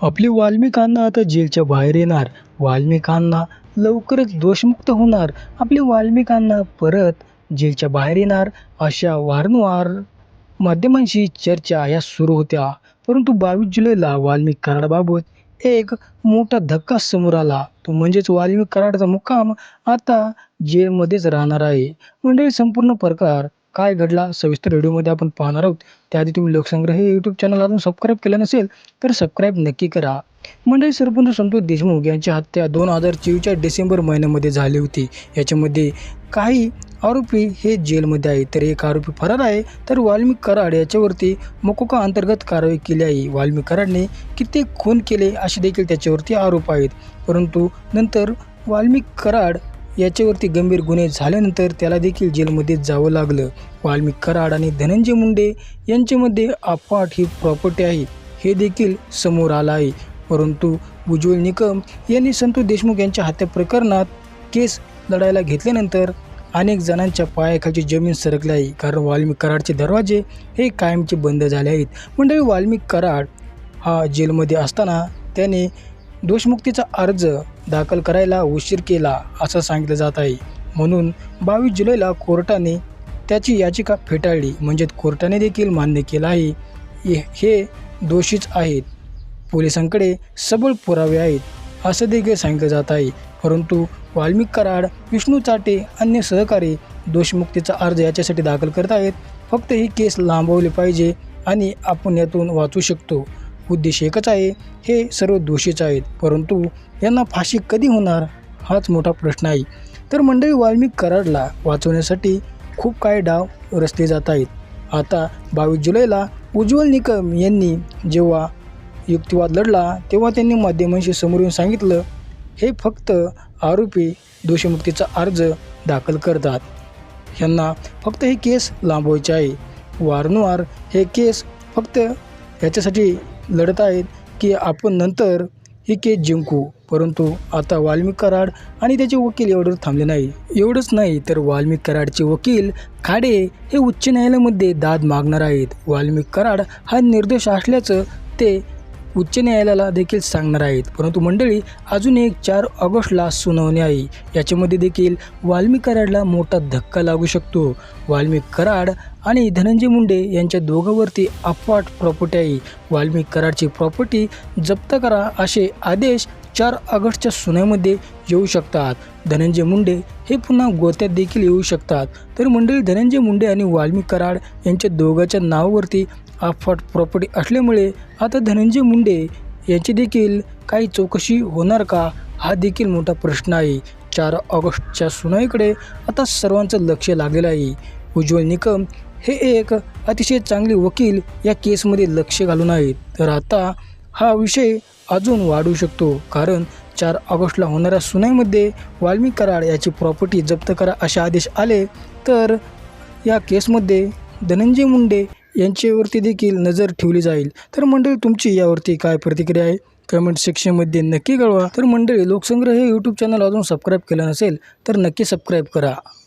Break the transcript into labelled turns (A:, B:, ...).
A: आपली वाल्मिकांना आता जेलच्या बाहेर येणार. वाल्मिकांना लवकरच दोषमुक्त होणार. आपले वाल्मिकांना परत जेलच्या बाहेर येणार. अशा वारंवार माध्यमांशी चर्चा या सुरू होत्या. परंतु बावीस जुलैला वाल्मिक कराडाबाबत एक मोठा धक्का समोर आला. तो म्हणजेच वाल्मिक कराडचा मुक्काम आता जेलमध्येच राहणार आहे. मंडळी संपूर्ण प्रकार काय घडला सविस्तर व्हिडिओमध्ये आपण पाहणार आहोत. त्याआधी तुम्ही लोकसंग्रह हे यूट्यूब चॅनल अजून सबस्क्राईब केलं नसेल तर सबस्क्राईब नक्की करा. मंडळी सरपंच संतोष देशमुख यांची हत्या दोन हजार चोवीसच्या डिसेंबर महिन्यामध्ये झाली होती. याच्यामध्ये काही आरोपी हे जेलमध्ये आहे तर एक आरोपी फरार आहे. तर वाल्मिक कराड याच्यावरती मकोका अंतर्गत कारवाई केली आहे. वाल्मिक कराडने कित्येक खून केले असे देखील त्याच्यावरती आरोप आहेत. परंतु नंतर वाल्मिक कराड याच्यावरती गंभीर गुन्हे झाल्यानंतर त्याला देखील जेलमध्ये जावं लागलं. वाल्मिक कराड आणि धनंजय मुंडे यांच्यामध्ये अफाट ही प्रॉपर्टी आहे. हे देखील समोर आलं आहे. परंतु उज्ज्वल निकम यांनी संतोष देशमुख यांच्या हत्या प्रकरणात केस लढायला घेतल्यानंतर अनेक जणांच्या पायाखालची जमीन सरकली आहे. कारण वाल्मिक कराडचे दरवाजे हे कायमचे बंद झाले आहेत. मंडळी वाल्मिक कराड हा जेलमध्ये असताना त्याने दोषमुक्तीचा अर्ज दाखल करायला उशीर केला असं सांगितलं जात आहे. म्हणून बावीस जुलैला कोर्टाने त्याची याचिका फेटाळली. म्हणजेच कोर्टाने देखील मान्य केलं आहे. हे- हे दोषीच आहेत. पोलिसांकडे सबळ पुरावे आहेत असं देखील सांगितलं जात आहे. परंतु वाल्मिक कराड विष्णू चाटे अन्य सहकारी दोषमुक्तीचा अर्ज याच्यासाठी दाखल करत आहेत. फक्त ही केस लांबवली पाहिजे आणि आपण यातून वाचू शकतो. उद्देश एकच आहे. हे सर्व दोषीच आहेत. परंतु यांना फाशी कधी होणार हाच मोठा प्रश्न आहे. तर मंडळी वाल्मिक कराडला वाचवण्यासाठी खूप काही डाव रचले जात आहेत. आता बावीस जुलैला उज्ज्वल निकम यांनी जेव्हा युक्तिवाद लढला तेव्हा त्यांनी माध्यमांशी समोर येऊन सांगितलं हे फक्त आरोपी दोषमुक्तीचा अर्ज दाखल करतात. ह्यांना फक्त हे केस लांबवायचे आहे. वारंवार हे केस फक्त याच्यासाठी लढत आहेत की आपण नंतर ही केस जिंकू. परंतु आता वाल्मिक कराड आणि त्याचे वकील एवढं थांबले नाही. एवढंच नाही तर वाल्मिक कराडचे वकील खाडे हे उच्च न्यायालयामध्ये दाद मागणार आहेत. वाल्मिक कराड हा निर्दोष असल्याचं ते उच्च न्यायालयाला देखील सांगणार आहेत. परंतु मंडळी अजून एक चार ऑगस्टला सुनावणी आहे. याच्यामध्ये देखील वाल्मिक कराडला मोठा धक्का लागू शकतो. वाल्मी कराड आणि धनंजय मुंडे यांच्या दोघांवरती अफाट प्रॉपर्टी आहे. वाल्मी कराडची प्रॉपर्टी जप्त करा असे आदेश चार ऑगस्टच्या सुनामध्ये येऊ शकतात. धनंजय मुंडे हे पुन्हा गोत्यात देखील येऊ शकतात. तर मंडळी धनंजय मुंडे आणि वाल्मी कराड यांच्या दोघांच्या नावावरती अफाट प्रॉपर्टी असल्यामुळे आता धनंजय मुंडे यांची देखील काही चौकशी होणार का? हा देखील मोठा प्रश्न आहे. चार ऑगस्टच्या सुनाईकडे आता सर्वांचं लक्ष लागलेलं आहे. उज्ज्वल निकम हे एक अतिशय चांगले वकील या केसमध्ये लक्ष घालून आहेत. तर आता हा विषय अजून वाढू शकतो. कारण चार ऑगस्टला होणाऱ्या सुनाईमध्ये वाल्मिक कराड याची प्रॉपर्टी जप्त करा असे आदेश आले तर या केसमध्ये धनंजय मुंडे यांच्यावरती देखील नजर ठेवली जाईल. तर मंडळी तुमची यावरती काय प्रतिक्रिया आहे? कमेंट सेक्शनमध्ये नक्की कळवा. तर मंडळी लोकसंग्रह हे यूट्यूब चॅनल अजून सबस्क्राईब केलं नसेल तर नक्की सबस्क्राईब करा.